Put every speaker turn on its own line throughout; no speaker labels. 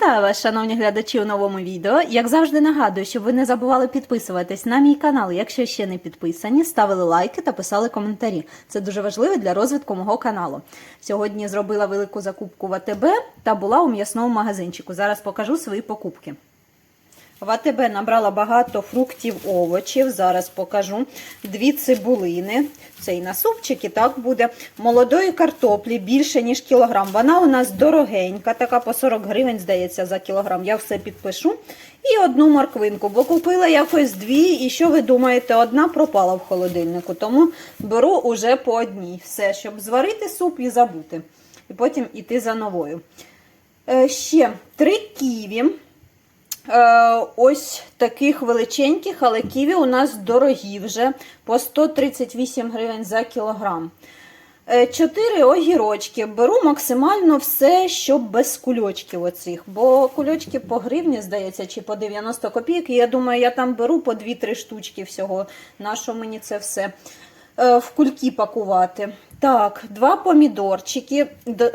Вітаю вас, шановні глядачі, у новому відео. Як завжди нагадую, щоб ви не забували підписуватись на мій канал, якщо ще не підписані, ставили лайки та писали коментарі. Це дуже важливо для розвитку мого каналу. Сьогодні зробила велику закупку в АТБ та була у м'ясному магазинчику. Зараз покажу свої покупки. В набрала багато фруктів, овочів. Зараз покажу. Дві цибулини. Це і на супчик, і так буде. Молодої картоплі більше, ніж кілограм. Вона у нас дорогенька, така по 40 гривень, здається, за кілограм. Я все підпишу. І одну морквинку, бо купила якось дві. І що ви думаєте, одна пропала в холодильнику. Тому беру уже по одній. Все, щоб зварити суп і забути. І потім іти за новою. Е, ще три ківі. Е, ось таких величеньких, але ківі у нас дорогі вже по 138 гривень за кілограм. Е, Чотири огірочки. Беру максимально все, щоб без кульочків оцих. Бо кульочки по гривні, здається, чи по 90 копійок. Я думаю, я там беру по 2-3 штучки всього. На що мені це все в кульки пакувати. Так, два помідорчики.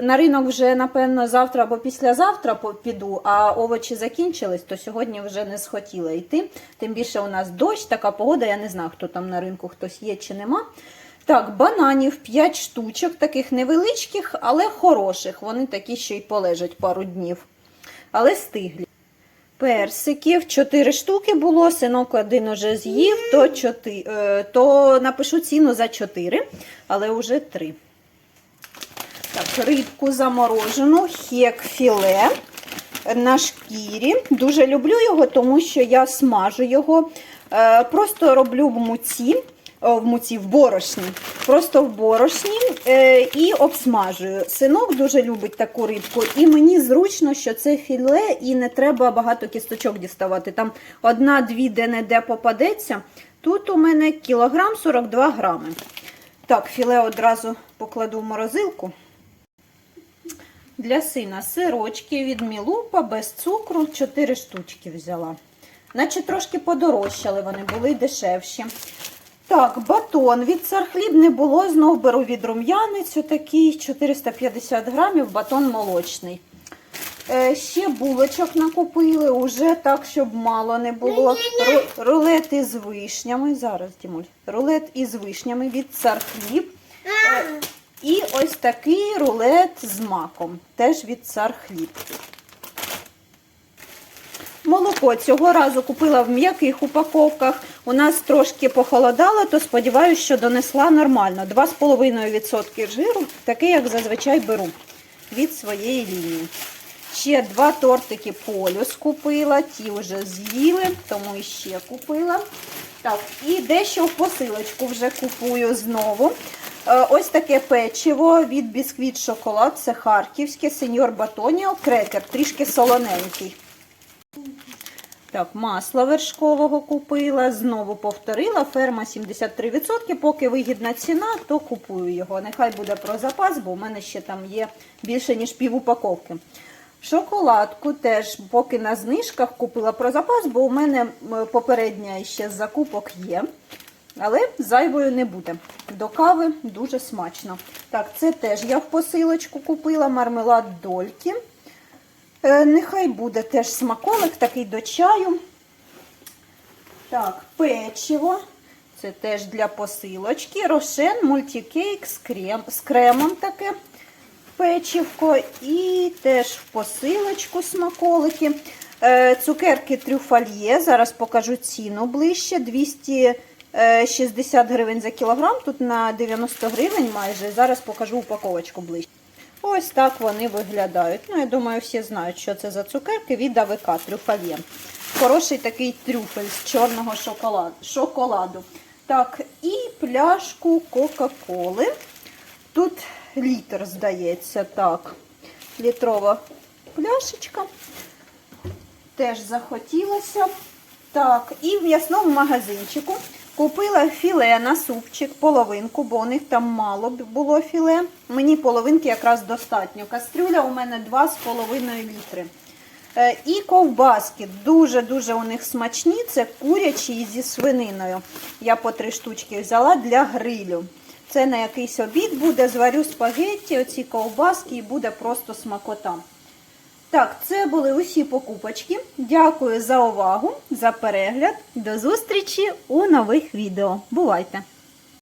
На ринок вже, напевно, завтра або післязавтра піду, а овочі закінчились, то сьогодні вже не схотіла йти. Тим більше у нас дощ, така погода, я не знаю, хто там на ринку, хтось є чи нема. Так, бананів 5 штучок, таких невеличких, але хороших. Вони такі, що й полежать пару днів. Але стиглі. Персиків 4 штуки було, синок один уже з'їв, то, 4, то напишу ціну за 4, але вже 3. Так, рибку заморожену, хек філе на шкірі. Дуже люблю його, тому що я смажу його. Е, Просто роблю в муці, в муці, в борошні. Просто в борошні е, і обсмажую. Синок дуже любить таку рибку, і мені зручно, що це філе, і не треба багато кісточок діставати. Там одна-дві де-не-де попадеться. Тут у мене кілограм 42 грами. Так, філе одразу покладу в морозилку. Для сина сирочки від Мілупа без цукру 4 штучки взяла. Наче трошки подорожчали вони, були дешевші. Так, батон від цархліб не було. Знов беру від рум'яницю такий 450 грамів, батон молочний. Е, ще булочок накупили, уже так, щоб мало не було. Ру- рулет із вишнями. Зараз, Дімуль. Рулет із вишнями від цархліб. Е, і ось такий рулет з маком, теж від цар хліб. Молоко цього разу купила в м'яких упаковках. У нас трошки похолодало, то сподіваюся, що донесла нормально. 2,5% жиру, таке, як зазвичай беру від своєї лінії. Ще два тортики полюс купила, ті вже з'їли, тому ще купила. Так, і дещо в посилочку вже купую знову. Е, Ось таке печиво від бісквіт шоколад, це харківське, сеньор Батоніо, крекер, трішки солоненький. Так, масло вершкового купила, знову повторила. Ферма 73%, поки вигідна ціна, то купую його. Нехай буде про запас, бо в мене ще там є більше, ніж пів упаковки. Шоколадку теж поки на знижках купила про запас, бо у мене попередня ще закупок є. Але зайвою не буде. До кави дуже смачно. Так, це теж я в посилочку купила мармелад дольки. Е, Нехай буде теж смаколик, такий до чаю. Так, печиво. Це теж для посилочки. Рошен мультикейк з, крем, з кремом таке печивко. І теж в посилочку смаколики. Е, Цукерки трюфальє. Зараз покажу ціну ближче. 260 гривень за кілограм. Тут на 90 гривень майже. Зараз покажу упаковочку ближче. Ось так вони виглядають. Ну, я думаю, всі знають, що це за цукерки від АВК трюфальє. Хороший такий трюфель з чорного шоколаду. шоколаду. Так, і пляшку Кока-Коли. Тут літр, здається, так. Літрова пляшечка. Теж захотілося. Так, і в м'ясному магазинчику купила філе на супчик, половинку, бо у них там мало було філе. Мені половинки якраз достатньо. Кастрюля у мене 2,5 літри. Е, І ковбаски. Дуже-дуже у них смачні. Це курячі зі свининою. Я по три штучки взяла для грилю. Це на якийсь обід буде, зварю спагетті, оці ковбаски і буде просто смакота. Так, це були усі покупочки. Дякую за увагу, за перегляд. До зустрічі у нових відео. Бувайте!